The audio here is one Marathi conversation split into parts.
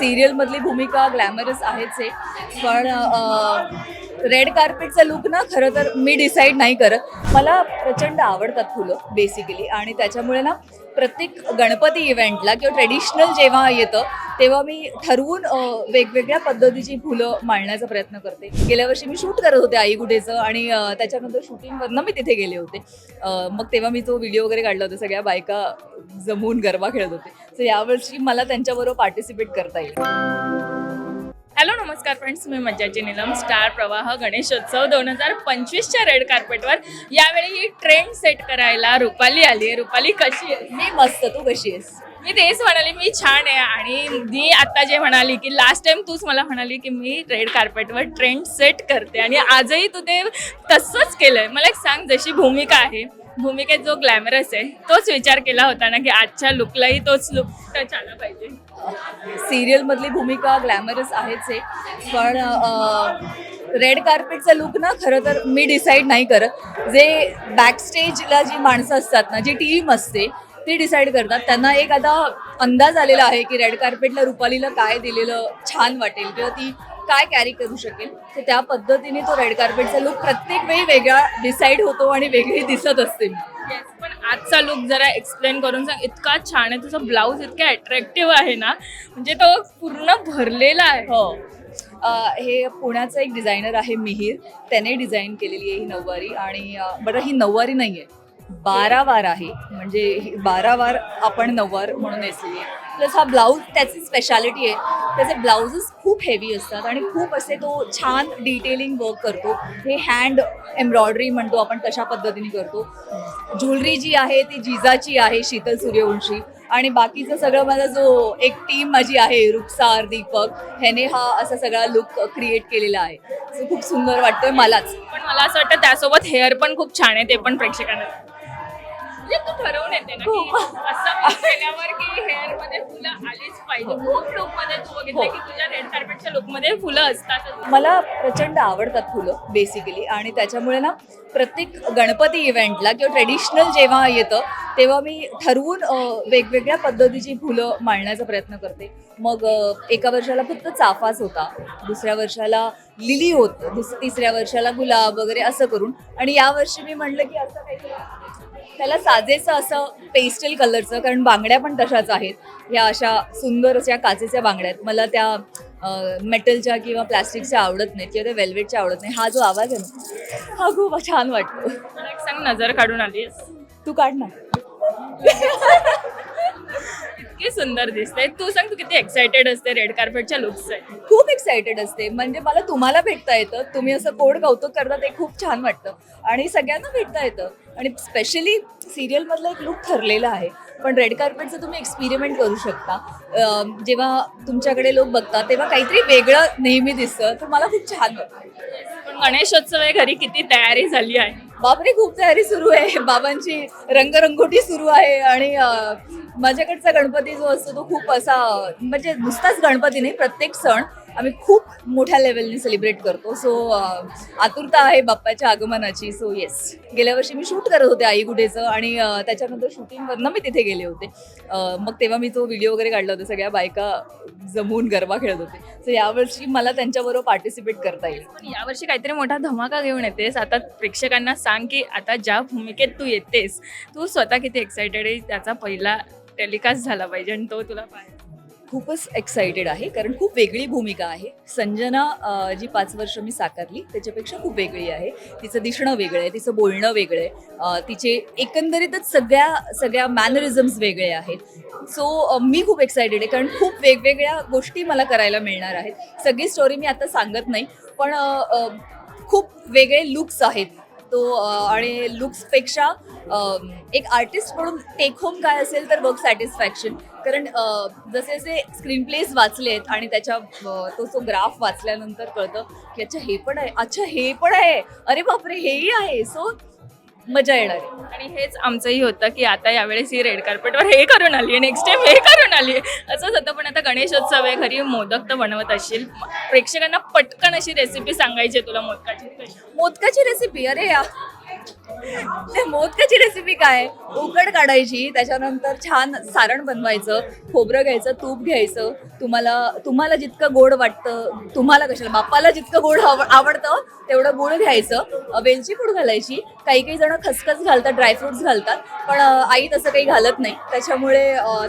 सिरियलमधली भूमिका ग्लॅमरस आहेच आहे पण रेड कार्पेटचा लुक ना खरं तर मी डिसाईड नाही करत. मला प्रचंड आवडतात फुलं बेसिकली आणि त्याच्यामुळे ना प्रत्येक गणपती इव्हेंटला किंवा ट्रेडिशनल जेव्हा येतं तेव्हा मी ठरवून वेगवेगळ्या पद्धतीची फुलं मांडण्याचा प्रयत्न करते. गेल्या वर्षी मी शूट करत होते आई गुढेचं आणि त्याच्यानंतर शूटिंगवरनं मी तिथे गेले होते. मग तेव्हा मी तो व्हिडिओ वगैरे काढला होता सगळ्या बायका जमून गरबा खेळत होते. सो यावर्षी मला त्यांच्याबरोबर पार्टिसिपेट करता येईल. हॅलो नमस्कार फ्रेंड्स मी मज्जाची निलम स्टार प्रवाह गणेशोत्सव दोन हजार पंचवीसच्या रेड कार्पेटवर यावेळी ही ट्रेंड सेट करायला रुपाली आली आहे रुपाली कशी आहे मी मस्त. तू कशी आहेस? मी तेच म्हणाली मी छान आहे आणि मी आता जे म्हणाली की लास्ट टाइम तूच मला म्हणाली की मी रेड कार्पेटवर ट्रेंड सेट करते आणि आजही तू ते तसंच केलंय. मला एक सांग जशी भूमिका आहे भूमिकेत जो ग्लॅमरस आहे तोच विचार केला होता ना की आजच्या लुकलाही तोच लुक टच आला पाहिजे सिरियलमधली भूमिका ग्लॅमरस आहेच आहे पण रेड कार्पेटचा लुक ना खरं तर मी डिसाईड नाही करत. जे बॅकस्टेजला जी माणसं असतात ना जी टीम असते ती डिसाईड करतात. त्यांना एक आता अंदाज आलेला आहे की रेड कार्पेटला रुपालीला काय दिलेलं छान वाटेल किंवा ती काय कॅरी करू शकेल. तर त्या पद्धतीने तो रेड कार्पेटचा लुक प्रत्येक वेळी वेगळा डिसाईड होतो आणि वेगळी दिसत असते. पण आजचा लुक जरा एक्सप्लेन करून सांग. इतका छान आहे तुझा ब्लाऊज इतका अट्रॅक्टिव्ह आहे ना. म्हणजे तो पूर्ण भरलेला आहे. हो. हे पुण्याचा एक डिझायनर आहे मिहीर. त्याने डिझाईन केलेली आहे ही नऊवारी आणि बरं ही नऊवारी नाही आहे बारा वार आहे. म्हणजे बारा वार आपण नऊवार म्हणून नेसली आहे. प्लस हा ब्लाऊज त्याची स्पेशालिटी आहे. त्याचे ब्लाऊजेस खूप हेवी असतात आणि खूप असे तो छान डिटेलिंग वर्क करतो. हे हँड एम्ब्रॉयडरी म्हणतो आपण तशा पद्धतीने करतो. ज्वेलरी जी आहे ती जिजाची आहे शीतल सूर्यवंशी. आणि बाकीचं सगळं माझा जो एक टीम माझी आहे रुपसार दीपक ह्याने हा असा सगळा लुक क्रिएट केलेला आहे. सो खूप सुंदर वाटतोय मलाच. पण मला असं वाटतं त्यासोबत हेअर पण खूप छान आहे ते पण प्रेक्षकांना. म्हणजे तू ठरवून येते ना की असं केल्यावर की हेअरमध्ये फुलं आलीच पाहिजे. खूप लुकमध्ये तू बघितलं की तुझ्या रेड कार्पेटच्या लुकमध्ये फुलं असतात. मला प्रचंड आवडतात फुलं बेसिकली आणि त्याच्यामुळे ना प्रत्येक गणपती इव्हेंटला किंवा ट्रेडिशनल जेव्हा येतं तेव्हा मी ठरवून वेगवेगळ्या पद्धतीची फुलं मांडण्याचा प्रयत्न करते. मग एका वर्षाला फक्त चाफाच होता. दुसऱ्या वर्षाला लिली होत. तिसऱ्या वर्षाला गुलाब वगैरे असं करून. आणि यावर्षी मी म्हणलं की असं काहीतरी त्याला साजेचं असं पेस्टल कलरचं कारण बांगड्या पण तशाच आहेत. ह्या अशा सुंदर अशा काचेच्या बांगड्या आहेत. मला त्या मेटलच्या किंवा प्लास्टिकच्या आवडत नाहीत किंवा त्या वेल्वेटच्या आवडत नाही हा जो आवाज आहे ना हा खूप छान वाटतो. मला एक सांग नजर काढून आलीस? तू काढ ना. इतकी सुंदर दिसते तू सांग तू किती एक्साइटेड असते रेड कार्पेटच्या लुक्स खूप एक्सायटेड असते. म्हणजे मला तुम्हाला भेटता येतं. तुम्ही असं गोड कौतुक करता ते खूप छान वाटतं. आणि सगळ्यांना भेटता येतं. आणि स्पेशली सिरियलमधला एक लुक ठरलेला आहे. पण रेड कार्पेटचं तुम्ही एक्सपेरिमेंट करू शकता. अं, जेव्हा तुमच्याकडे लोक बघतात तेव्हा काहीतरी वेगळं नेहमी दिसतं. तर मला खूप छान वाटतं. गणेशोत्सव आहे घरी किती तयारी झाली आहे? बापरे खूप तयारी सुरू आहे. बाबांची रंगरंगोटी सुरू आहे आणि माझ्याकडचा गणपती जो असतो तो खूप असा म्हणजे नुसताच गणपती नाही प्रत्येक सण आम्ही खूप मोठ्या लेवलने सेलिब्रेट करतो. सो आतुरता आहे बाप्पाच्या आगमनाची. सो येस गेल्या वर्षी मी शूट करत होते आई गुढेचं आणि त्याच्यानंतर शूटिंगवरनं मी तिथे गेले होते. मग तेव्हा मी तो व्हिडिओ वगैरे काढला होता सगळ्या बायका जमून गरबा खेळत होते. सो यावर्षी मला त्यांच्याबरोबर पार्टिसिपेट करता येईल. यावर्षी काहीतरी मोठा धमाका घेऊन येतेस. आता प्रेक्षकांना सांग की आता ज्या भूमिकेत तू येतेस तू स्वतः किती एक्सायटेड आहे? त्याचा पहिला टेलिकास्ट झाला पाहिजे आणि तो तुला पाहिजे खूपच एक्साइटेड आहे कारण खूप वेगळी भूमिका आहे. संजना जी पाच वर्ष मी साकारली त्याच्यापेक्षा खूप वेगळी आहे. तिचं दिसणं वेगळं आहे तिचं बोलणं वेगळं आहे. तिचे एकंदरीतच सगळ्या सगळ्या मॅनरिझम्स वेगळे आहेत. सो मी खूप एक्सायटेड आहे कारण खूप वेगवेगळ्या गोष्टी मला करायला मिळणार आहेत. सगळी स्टोरी मी आता सांगत नाही पण खूप वेगळे लुक्स आहेत. तो आणि लुक्सपेक्षा एक आर्टिस्ट म्हणून टेक होम काय असेल तर वर्क सॅटिस्फॅक्शन कारण जसे जसे स्क्रीन प्लेस वाचलेत आणि त्याच्या तो जो ग्राफ वाचल्यानंतर कळतं की अच्छा हे पण आहे अच्छा हे पण आहे. अरे बापरे हेही आहे. सो मजा येणार. आहे आणि हेच आमचंही होतं की आता यावेळेस ही रेड कार्पेटवर हे करून आली नेक्स्ट टाइम हे करून आली असंच होतं पण आता गणेशोत्सव आहे घरी मोदक तर बनवत असशील. प्रेक्षकांना पटकन अशी रेसिपी सांगायची आहे तुला मोदकाची? मोदकाची रेसिपी अरे या. ते मोदकाची रेसिपी काय? उकड काढायची त्याच्यानंतर छान सारण बनवायचं खोबरं घ्यायचं तूप घ्यायचं. तुम्हाला तुम्हाला जितकं गोड वाटतं तुम्हाला कशाला बाप्पाला जितकं गोड आव- आवडतं तेवढं गुळ घ्यायचं. अ, वेलची पूड घालायची. काही काही जण खसखस घालतात ड्रायफ्रुट्स घालतात पण आई तसं काही घालत नाही. त्याच्यामुळे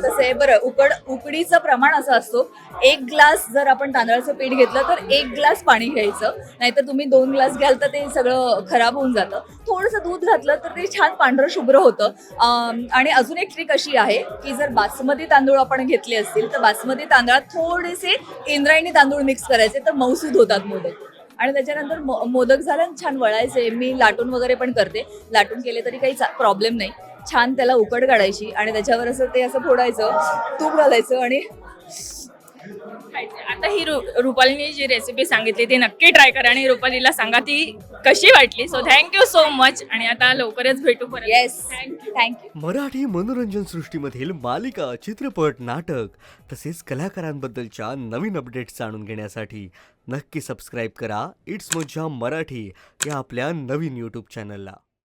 तसं आहे बरं उकड उकडीचं प्रमाण असं असतो. एक ग्लास जर आपण तांदळाचं पीठ घेतलं तर एक ग्लास पाणी घ्यायचं. नाहीतर तुम्ही दोन ग्लास घ्याल तर ते सगळं खराब होऊन जातं. थोडंसं दूध घातलं तर ते छान पांढरं शुभ्र होतं. आणि अजून एक ट्रिक अशी आहे की जर बासमती तांदूळ आपण घेतले असतील तर बासमती तांदळात थोडेसे इंद्रायणी तांदूळ मिक्स करायचे तर मौसूद होतात मोदक. आणि त्याच्यानंतर मो- मोदक झालं छान वळायचे. मी लाटून वगैरे पण करते. लाटून केले तरी काही प्रॉब्लेम नाही. छान त्याला उकड काढायची आणि त्याच्यावर असं ते असं फोडायचं. तूप घालायचं आणि खायचे. आता ही रु- रुपालीने जी रेसिपी सांगितली ती नक्की ट्राय करा आणि रुपालीला सांगा ती कशी वाटली. सो थँक्यू सो मच आणि आता लवकरच भेटू परत. येस थँक्यू थँक्यू मराठी मनोरंजन सृष्टीमधील मालिका चित्रपट नाटक तसेच कलाकारांबद्दलच्या नवीन अपडेट्स जाणून घेण्यासाठी नक्की सबस्क्राईब करा. इट्स मज्जा मराठी या आपल्या नवीन यूट्यूब चॅनलला